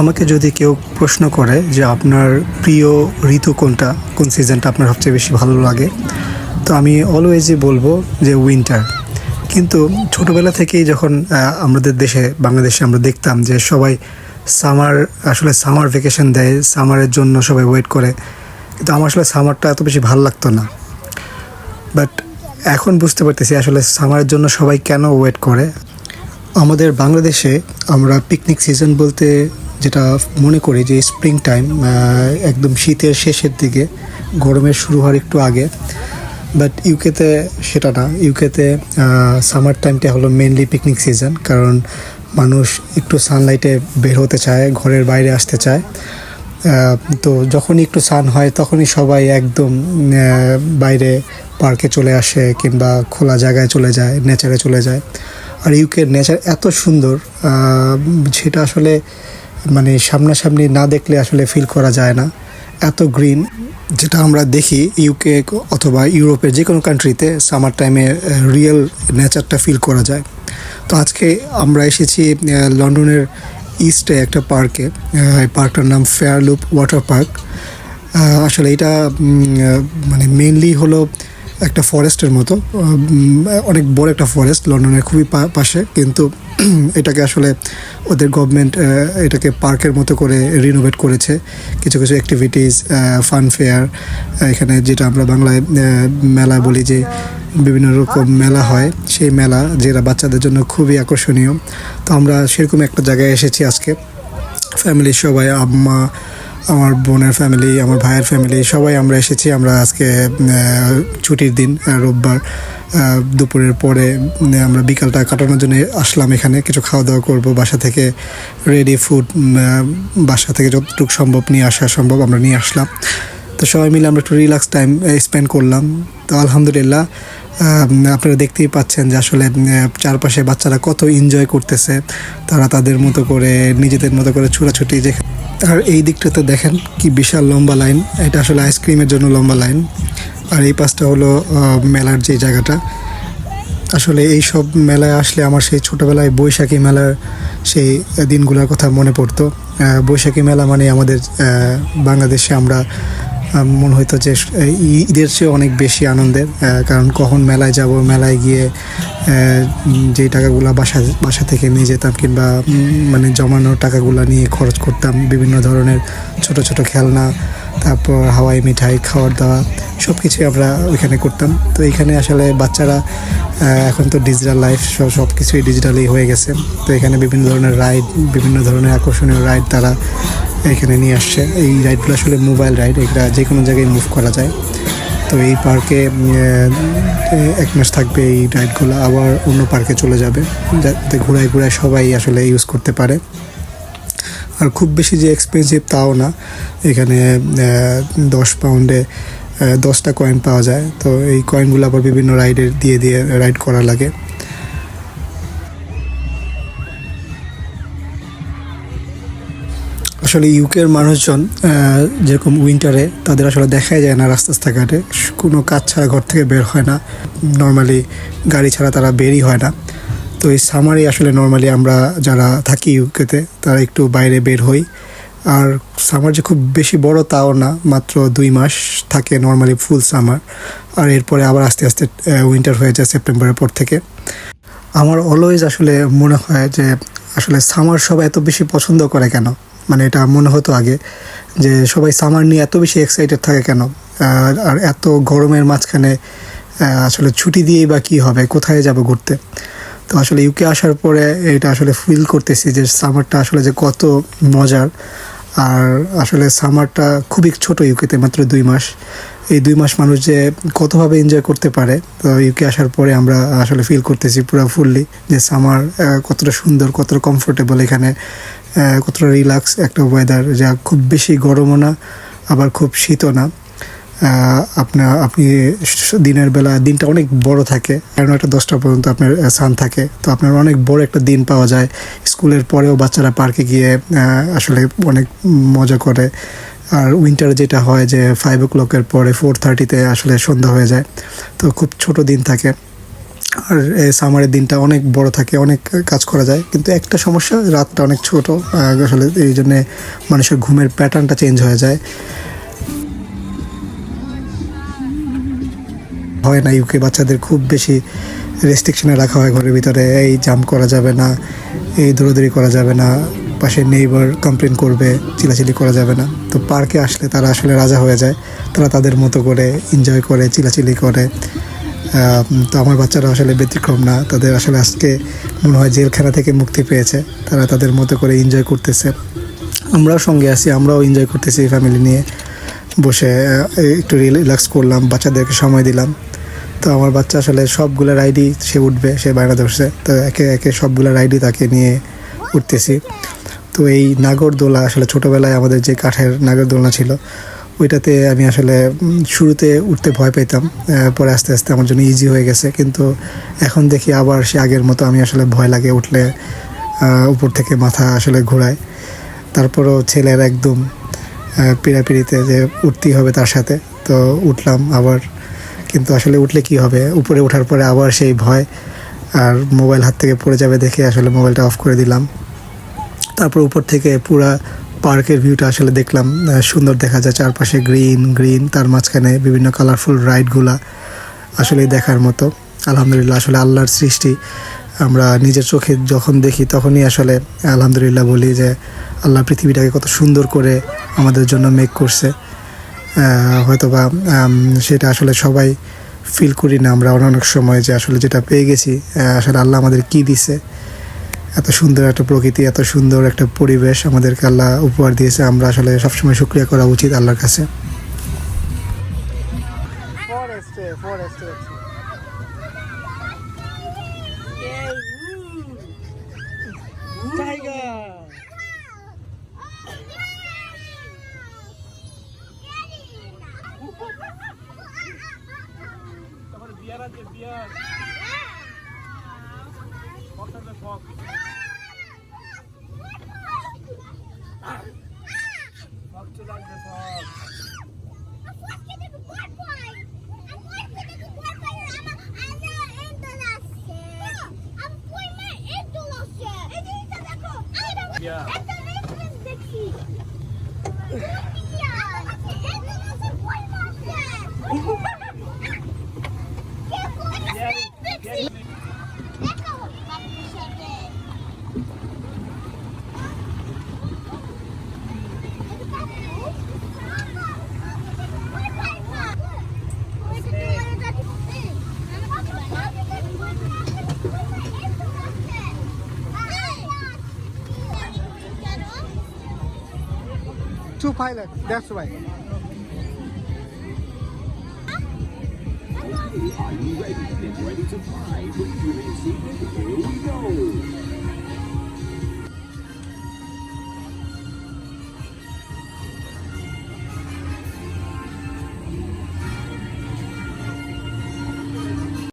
আমাকে যদি কেউ প্রশ্ন করে যে আপনার প্রিয় ঋতু কোনটা, কোন সিজনটা আপনার সবচেয়ে বেশি ভালো লাগে, তো আমি অলওয়েজই বলব যে উইন্টার কিন্তু ছোটোবেলা থেকেই যখন আমাদের দেশে, বাংলাদেশে আমরা দেখতাম যে সবাই সামার আসলে সামার ভেকেশন দেয় সামারের জন্য সবাই ওয়েট করে, কিন্তু আমার আসলে সামারটা এত বেশি ভালো লাগতো না। বাট এখন বুঝতে পারতেছি আসলে সামারের জন্য সবাই কেন ওয়েট করে। আমাদের বাংলাদেশে আমরা পিকনিক সিজন বলতে যেটা মনে করি যে স্প্রিং টাইম একদম শীতের শেষের দিকে, গরমের শুরু হওয়ার একটু আগে। বাট ইউকেতে সেটা না ইউকেতে সামার টাইমটা হলো মেনলি পিকনিক সিজন কারণ মানুষ একটু সানলাইটে বের হতে চায়, ঘরের বাইরে আসতে চায়। তো যখনই একটু সান হয়, তখনই সবাই একদম বাইরে পার্কে চলে আসে কিংবা খোলা জায়গায় চলে যায় নেচারে চলে যায়। আর ইউকের নেচার এত সুন্দর সেটা আসলে মানে সামনাসামনি না দেখলে আসলে ফিল করা যায় না। এত গ্রিন যেটা আমরা দেখি ইউকে অথবা ইউরোপের যে কোনো কান্ট্রিতে সামার টাইমে রিয়েল নেচারটা ফিল করা যায়। তো আজকে আমরা এসেছি লন্ডনের ইস্টে একটা পার্কে এই পার্কটার নাম ফেয়ারলুপ ওয়াটার পার্ক আসলে এটা মানে মেনলি হলো একটা ফরেস্টের মতো। অনেক বড় একটা ফরেস্ট লন্ডনের খুবই পাশে। কিন্তু এটাকে আসলে ওদের গভর্নমেন্ট এটাকে পার্কের মতো করে রিনোভেট করেছে। কিছু কিছু অ্যাক্টিভিটিস ফান ফেয়ার এখানে যেটা আমরা বাংলায় মেলা বলি যে বিভিন্ন রকম মেলা হয়, সেই মেলা যেটা বাচ্চাদের জন্য খুবই আকর্ষণীয়। তো আমরা সেরকম একটা জায়গায় এসেছি আজকে। ফ্যামিলির সবাই, আম্মা আমার বোনের ফ্যামিলি আমার ভাইয়ের ফ্যামিলি সবাই আমরা এসেছি, আমরা আজকে ছুটির দিন রোববার দুপুরের পরে আমরা বিকালটা কাটানোর জন্য আসলাম এখানে, কিছু খাওয়া দাওয়া করব, বাসা থেকে রেডি ফুড বাসা থেকে যতটুকু সম্ভব নিয়ে আসা সম্ভব আমরা নিয়ে আসলাম। তো সবাই মিলে আমরা একটু রিল্যাক্স টাইম স্পেন্ড করলাম। তো আলহামদুলিল্লাহ আপনারা দেখতেই পাচ্ছেন যে আসলে চারপাশে বাচ্চারা কত এনজয় করতেছে। তারা তাদের মতো করে, নিজেদের মতো করে ছুটাছুটি যে আর এই দিকটাতে দেখেন কি বিশাল লম্বা লাইন এটা আসলে আইসক্রিমের জন্য লম্বা লাইন আর এই পাশটা হলো মেলার যে জায়গাটা। আসলে এই সব মেলায় আসলে আমার সেই ছোটোবেলায় বৈশাখী মেলার সেই দিনগুলোর কথা মনে পড়তো। বৈশাখী মেলা মানে আমাদের বাংলাদেশে আমরা মনে হইতো যে ঈদের চেয়ে অনেক বেশি আনন্দের কারণ কখন মেলায় যাব, মেলায় গিয়ে যে টাকাগুলো বাসা বাসা থেকে নিয়ে যেতাম কিংবা মানে জমানো টাকাগুলো নিয়ে খরচ করতাম, বিভিন্ন ধরনের ছোট ছোট খেলনা তারপর হাওয়াই মিঠাই, খাওয়ার দাওয়া সব কিছুই আমরা ওইখানে করতাম। তো এখানে আসলে বাচ্চারা এখন তো ডিজিটাল লাইফ সব সব কিছুই ডিজিটালি হয়ে গেছে। তো এখানে বিভিন্ন ধরনের রাইড বিভিন্ন ধরনের আকর্ষণীয় রাইড তারা এখানে নিয়ে আসছে। এই রাইডগুলো আসলে মোবাইল রাইড এটা যে কোনো জায়গায় মুভ করা যায়। তো এই পার্কে এক মাস থাকবে এই রাইডগুলো আবার অন্য পার্কে চলে যাবে। যাতে ঘুরায় ঘুরায় সবাই আসলে ইউজ করতে পারে। আর খুব বেশি যে এক্সপেন্সিভ তাও না। এখানে দশ পাউন্ডে দশটা কয়েন পাওয়া যায়। তো এই কয়েনগুলো আবার বিভিন্ন রাইডের দিয়ে দিয়ে রাইড করা লাগে। আসলে ইউকের মানুষজন যেরকম উইন্টারে তাদের আসলে দেখাই যায় না রাস্তা রাস্তাঘাটে। কোনো কাজ ছাড়া ঘর থেকে বের হয় না। নর্মালি গাড়ি ছাড়া তারা বেরই হয় না। তো এই সামারে আসলে নর্মালি আমরা যারা থাকি ইউকেতে তারা একটু বাইরে বের হই। আর সামার যে খুব বেশি বড় তাও না, মাত্র দুই মাস থাকে নর্মালি ফুল সামার আর এরপরে আবার আস্তে আস্তে উইন্টার হয়ে যায় সেপ্টেম্বরের পর থেকে। আমার অলওয়েজ আসলে মনে হয় যে, আসলে সামার সবাই এত বেশি পছন্দ করে কেন? মানে এটা মনে হতো আগে যে, সবাই সামার নিয়ে এত বেশি এক্সাইটেড থাকে কেন? আর এত গরমের মাঝখানে আসলে ছুটি দিয়েই বা কী হবে? কোথায় যাব ঘুরতে? তো আসলে ইউকে আসার পরে এটা আসলে ফিল করতেছি যে সামারটা আসলে যে কত মজার। আর আসলে সামারটা খুবই ছোট ইউকেতে মাত্র দুই মাস। এই দুই মাস মানুষ যে কতভাবে এনজয় করতে পারে, তো ইউকে আসার পরে আমরা আসলে ফিল করতেছি পুরো ফুললি যে সামার কতটা সুন্দর, কতটা কমফোর্টেবল এখানে কতটা রিল্যাক্স একটা ওয়েদার যা খুব বেশি গরমও না, আবার খুব শীতও না। আপনার আপনি দিনের বেলা দিনটা অনেক বড় থাকে। একটা দশটা পর্যন্ত আপনার সান থাকে। তো আপনার অনেক বড় একটা দিন পাওয়া যায়। স্কুলের পরেও বাচ্চারা পার্কে গিয়ে আসলে অনেক মজা করে। আর উইন্টারে যেটা হয় যে ফাইভ ও ক্লকের পরে ফোর থার্টিতে আসলে সন্ধ্যা হয়ে যায়। তো খুব ছোট দিন থাকে। আর সামারের দিনটা অনেক বড় থাকে, অনেক কাজ করা যায়। কিন্তু একটা সমস্যা, রাতটা অনেক ছোট। আসলে এই জন্যে মানুষের ঘুমের প্যাটার্নটা চেঞ্জ হয়ে যায়। হয় না ইউকে বাচ্চাদের খুব বেশি রেস্ট্রিকশনে রাখা হয় ঘরের ভিতরে, এই জাম্প করা যাবে না, এই দৌড়াদৌড়ি করা যাবে না, পাশে নেইবার কমপ্লেন করবে, চিলাচিলি করা যাবে না। তো পার্কে আসলে তারা আসলে রাজা হয়ে যায়, তারা তাদের মতো করে এনজয় করে, চিলাচিলি করে। তো আমার বাচ্চারা আসলে ব্যতিক্রম না, তাদের আসলে আজকে মনে হয় জেলখানা থেকে মুক্তি পেয়েছে, তারা তাদের মতো করে এনজয় করতেছে। আমরাও সঙ্গে আছি, আমরাও এনজয় করতেছি ফ্যামিলি নিয়ে। বসে একটু রিল্যাক্স করলাম, বাচ্চাদেরকে সময় দিলাম। তো আমার বাচ্চা আসলে সবগুলো রাইডই সে উঠবে, সে বাইরে ধরছে। তো একে একে সবগুলো রাইডই তাকে নিয়ে উঠতেছি। তো এই নাগরদোলা আসলে ছোটোবেলায় আমাদের যে কাঠের নাগরদোলনা ছিল, ওইটাতে আমি আসলে শুরুতে উঠতে ভয় পেতাম। পরে আস্তে আস্তে আমার জন্য ইজি হয়ে গেছে। কিন্তু এখন দেখি আবার সে আগের মতো আমি আসলে ভয় লাগে উঠলে উপর থেকে মাথা আসলে ঘোরায়। তারপরও ছেলের একদম পিড়াপিড়িতে যে উঠতেই হবে তার সাথে। তো উঠলাম আবার, কিন্তু আসলে উঠলে কি হবে? উপরে ওঠার পরে আবার সেই ভয়, আর মোবাইল হাত থেকে পড়ে যাবে দেখে আসলে মোবাইলটা অফ করে দিলাম। তারপর উপর থেকে পুরা পার্কের ভিউটা আসলে দেখলাম। সুন্দর দেখা যায় চারপাশে গ্রিন গ্রিন, তার মাঝখানে বিভিন্ন কালারফুল রাইডগুলা আসলে দেখার মতো। আলহামদুলিল্লাহ, আসলে আল্লাহর সৃষ্টি। আমরা নিজের চোখে যখন দেখি তখনই আসলে আলহামদুলিল্লাহ বলি যে আল্লাহ পৃথিবীটাকে কত সুন্দর করে আমাদের জন্য মেক করছে। হয়তোবা সেটা আসলে সবাই ফিল করি না আমরা অনেক সময় যে আসলে যেটা পেয়ে গেছি আসলে আল্লাহ আমাদের কি দিছে। এত সুন্দর একটা প্রকৃতি, এত সুন্দর একটা পরিবেশ আমাদেরকে আল্লাহ উপহার দিয়েছে, আমরা আসলে সবসময় শুক্রিয়া করা উচিত আল্লাহর কাছে। Tiger. তোমার বিয়ার আছে বিয়ার। হ্যাঁ। কত শখ। Yeah. Pilots, that's right. Are you ready? Get ready to fly.